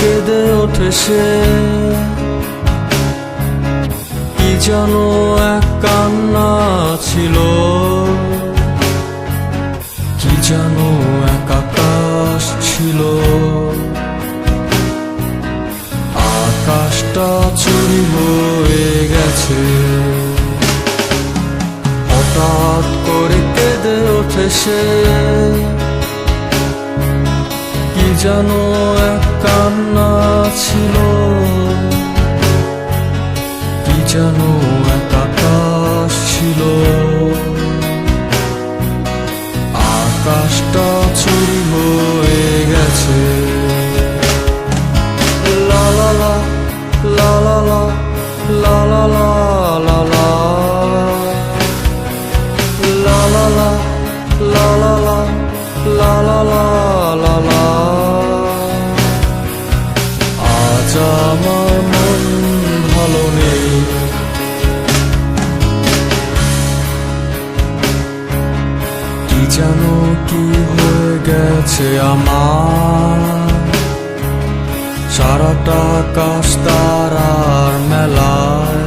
কেঁদে ওঠে সে। কি যেন এক কান্না ছিল। কি যেন এক আকাশ ছিল। আকাশটা চুরি হয়ে গেছে। হঠাৎ করে কেঁদে ওঠে সে। যেন এক কান্না ছিল। যেন কি হয়ে গেছে আমার? সারাটা আকাশ তারার মেলায়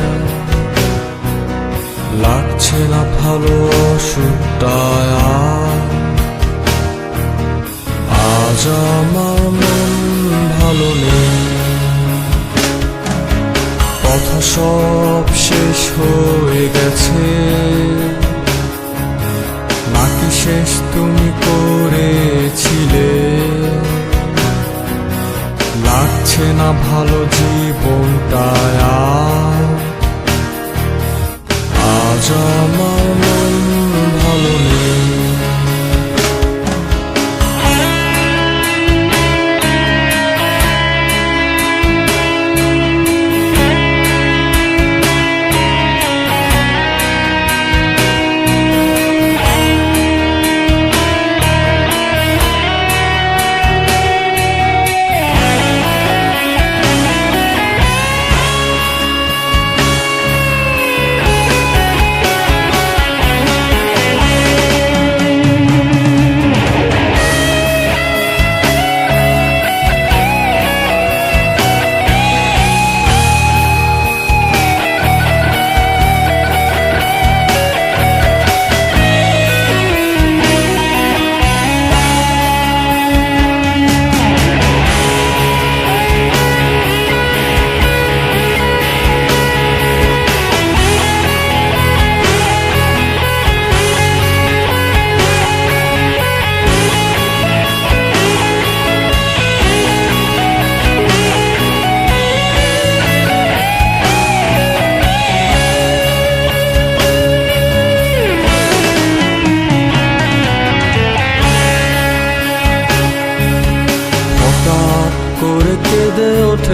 লাগছে না ভালো অসুখটায় আজ আমার মন ভালো নেই। কথা সব শেষ হয়ে গেছে। শেষ তুমি করেছিলে। লাগছে না ভালো জীবনটায়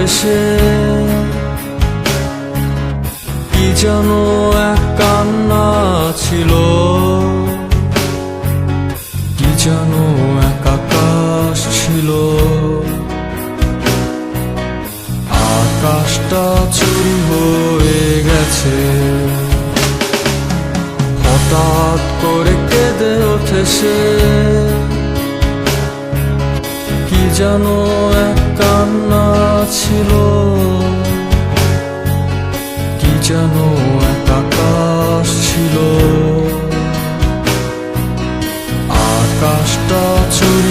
সে কি যেন এক কান্না ছিল। কি যেন এক আকাশ ছিল। আকাশটা চুরি হয়ে গেছে। হঠাৎ করে কেঁদে ওঠে সে। কি যেন এক ছিল? কি যেন এক আকাশ ছিল? আকাশটা চুরি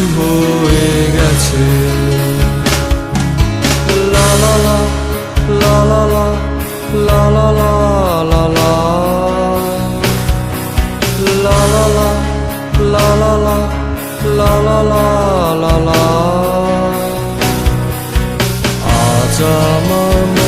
summer moon.